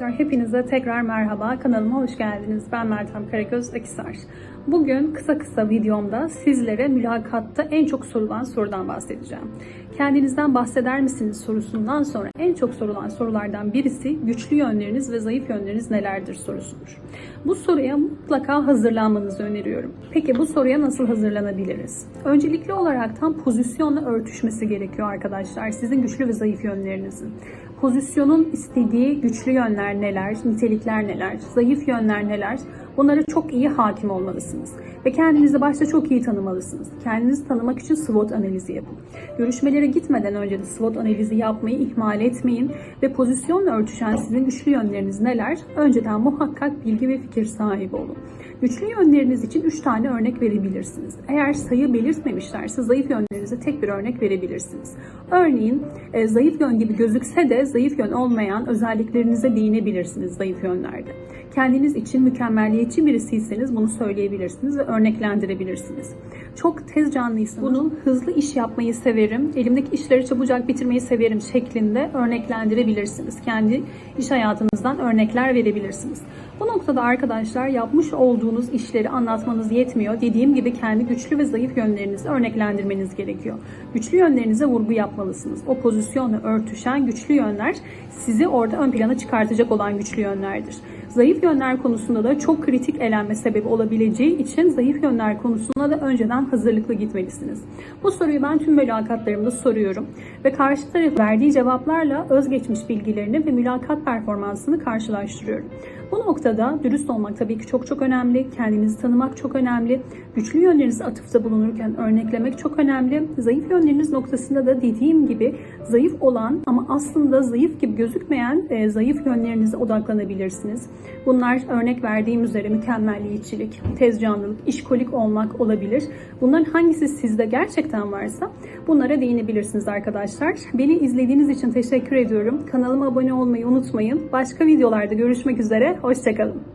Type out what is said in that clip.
hepinize tekrar merhaba. Kanalıma hoş geldiniz. Ben Meltem Karagöz Akisar. Bugün kısa kısa videomda sizlere mülakatta en çok sorulan sorudan bahsedeceğim. Kendinizden bahseder misiniz sorusundan sonra en çok sorulan sorulardan birisi güçlü yönleriniz ve zayıf yönleriniz nelerdir sorusudur. Bu soruya mutlaka hazırlanmanızı öneriyorum. Peki bu soruya nasıl hazırlanabiliriz? Öncelikli olarak tam pozisyonla örtüşmesi gerekiyor arkadaşlar. Sizin güçlü ve zayıf yönlerinizin. Pozisyonun istediği güçlü yönler neler, nitelikler neler, zayıf yönler neler bunlara çok iyi hakim olmalısınız. Ve kendinizi başta çok iyi tanımalısınız. Kendinizi tanımak için SWOT analizi yapın. Görüşmelere gitmeden önce de SWOT analizi yapmayı ihmal etmeyin ve pozisyonla örtüşen sizin güçlü yönleriniz neler? Önceden muhakkak bilgi ve fikir sahibi olun. Güçlü yönleriniz için 3 tane örnek verebilirsiniz. Eğer sayı belirtmemişlerse zayıf yönlerinize tek bir örnek verebilirsiniz. Örneğin e, zayıf yön gibi gözükse de zayıf yön olmayan özelliklerinize değinebilirsiniz zayıf yönlerde. Kendiniz için mükemmelliyetçi birisiyseniz bunu söyleyebilirsiniz ve örneklendirebilirsiniz. Çok tez canlıysanız bunu hızlı iş yapmayı severim, elimdeki işleri çabucak bitirmeyi severim şeklinde örneklendirebilirsiniz. Kendi iş hayatınızdan örnekler verebilirsiniz. Bu noktada arkadaşlar yapmış olduğunuz işleri anlatmanız yetmiyor. Dediğim gibi kendi güçlü ve zayıf yönlerinizi örneklendirmeniz gerekiyor. Güçlü yönlerinize vurgu yapmalısınız. O pozisyonla örtüşen güçlü yönler sizi orada ön plana çıkartacak olan güçlü yönlerdir. Zayıf yönler konusunda da çok kritik elenme sebebi olabileceği için zayıf yönler konusunda da önceden hazırlıklı gitmelisiniz. Bu soruyu ben tüm mülakatlarımda soruyorum ve karşı taraf verdiği cevaplarla özgeçmiş bilgilerini ve mülakat performansını karşılaştırıyorum. Bu noktada dürüst olmak tabii ki çok çok önemli. Kendinizi tanımak çok önemli. Güçlü yönlerinizi atıfta bulunurken örneklemek çok önemli. Zayıf yönleriniz noktasında da dediğim gibi zayıf olan ama aslında zayıf gibi gözükmeyen e, zayıf yönlerinize odaklanabilirsiniz. Bunlar örnek verdiğim üzere mükemmelliyetçilik, tezcanlılık, işkolik olmak olabilir. Bunların hangisi sizde gerçekten varsa bunlara değinebilirsiniz arkadaşlar. Beni izlediğiniz için teşekkür ediyorum. Kanalıma abone olmayı unutmayın. Başka videolarda görüşmek üzere. Hoşçakalın.